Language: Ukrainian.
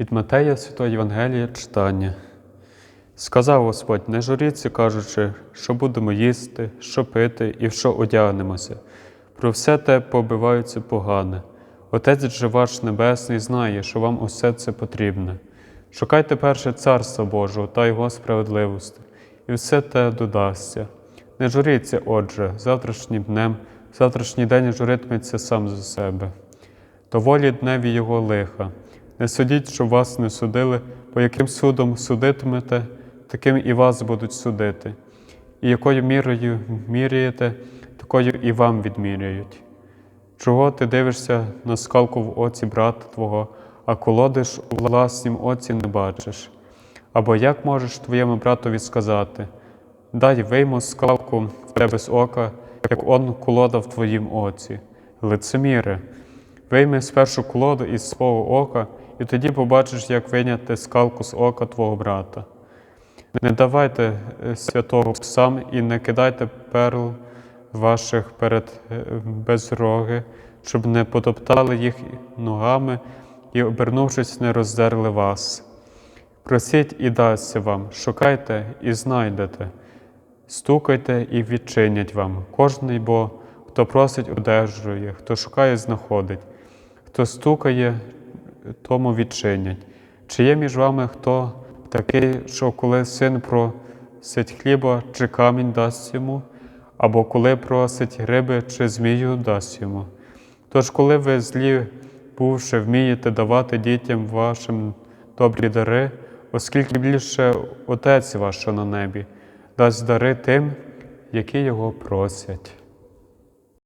Від Матея Святого Євангелія читання. Сказав Господь, не журіться, кажучи, що будемо їсти, що пити і в що одягнемося. Про все те побиваються погане. Отець же ваш Небесний знає, що вам усе це потрібне. Шукайте перше Царство Божого та Його справедливості, і все те додасться. Не журіться, отже, завтрашнім днем, завтрашній день журитиметься сам за себе. Доволі дневі його лиха. Не судіть, щоб вас не судили, бо яким судом судитимете, таким і вас будуть судити. І якою мірою міряєте, такою і вам відміряють. Чого ти дивишся на скалку в оці брата твого, а колодиш у власнім оці не бачиш? Або як можеш твоєму братові сказати, дай вийму скалку в тебе з ока, як он колода в твоїм оці, лицеміре. Вийми спершу колоду із свого ока, і тоді побачиш, як вийняти скалку з ока твого брата. Не давайте е, святого псам і не кидайте перл ваших перед е, безроги, щоб не потоптали їх ногами і, обернувшись, не роздерли вас. Просіть і дасться вам, шукайте і знайдете, стукайте і відчинять вам. Кожний бо, хто просить, одержує, хто шукає, знаходить, хто стукає, тому відчинять. Чи є між вами хто такий, що коли син просить хліба, чи камінь дасть йому, або коли просить риби, чи змію дасть йому? Тож, коли ви злі, бувши, вмієте давати дітям вашим добрі дари, оскільки більше Отець ваш, на небі, дасть дари тим, які його просять.